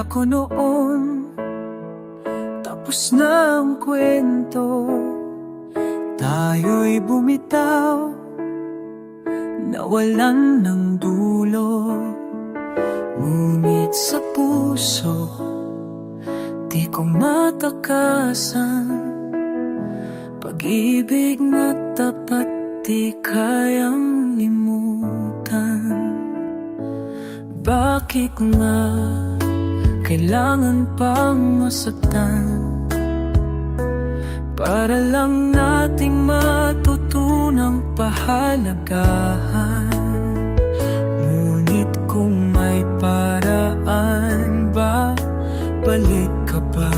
Akala ko noon. Tapos na ang kwento. Tayo'y bumitaw Nawalan ng dulo. Ngunit sa puso Di ko matakasan. Pag-ibig na tapat Di kayang limutan. Bakit nga Kailangan pang masaktan Para lang nating matutunang pahalagahan. Ngunit kung may paraan ba Balik ka ba?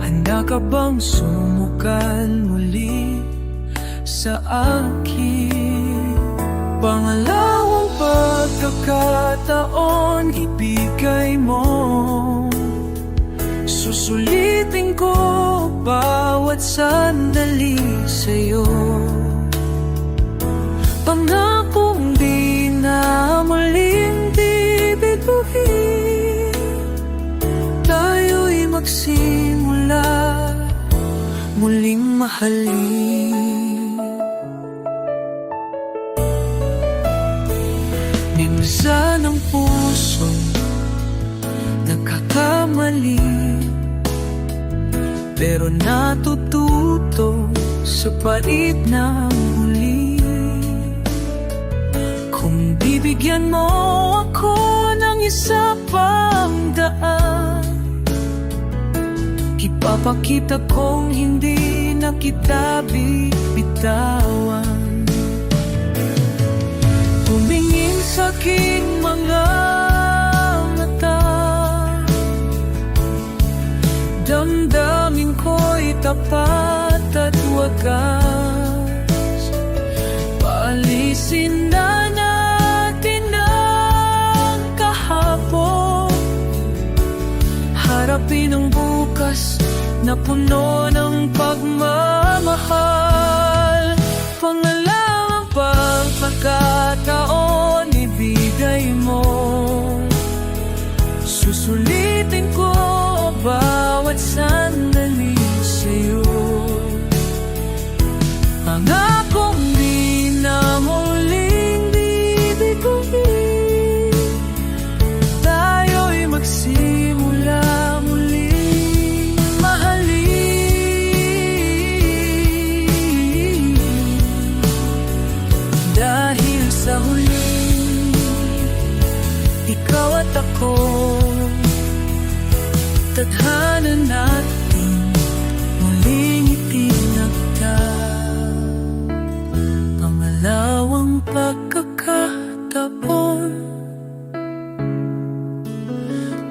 Handa ka bang sumukal muli sa akin? Pangalawang pagkakataon ibigay mo. Susulitin ko bawat sandali sa'yo. Pangakong di na muling bibiguhin. Tayo'y magsimula muling mahalin Minsan ang puso nagkakamali. Pero natututo sa palit ng huli. Kung bibigyan mo ako ng isa pang daan Ipapakita kong hindi na kita bibitawan Damdamin ko'y tapat at wagas Paalisin na natin ang kahapon. Harapin ang bukas na puno ng pagmamahal. Pangalawang huli. Ikaw at ako Tadhana natin Muling itinagta Pangalawang pagkakataon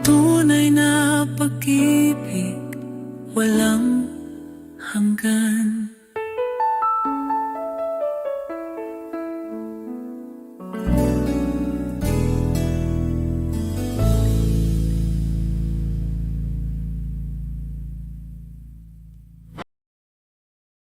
Tunay na pag-ibig Walang hanggan.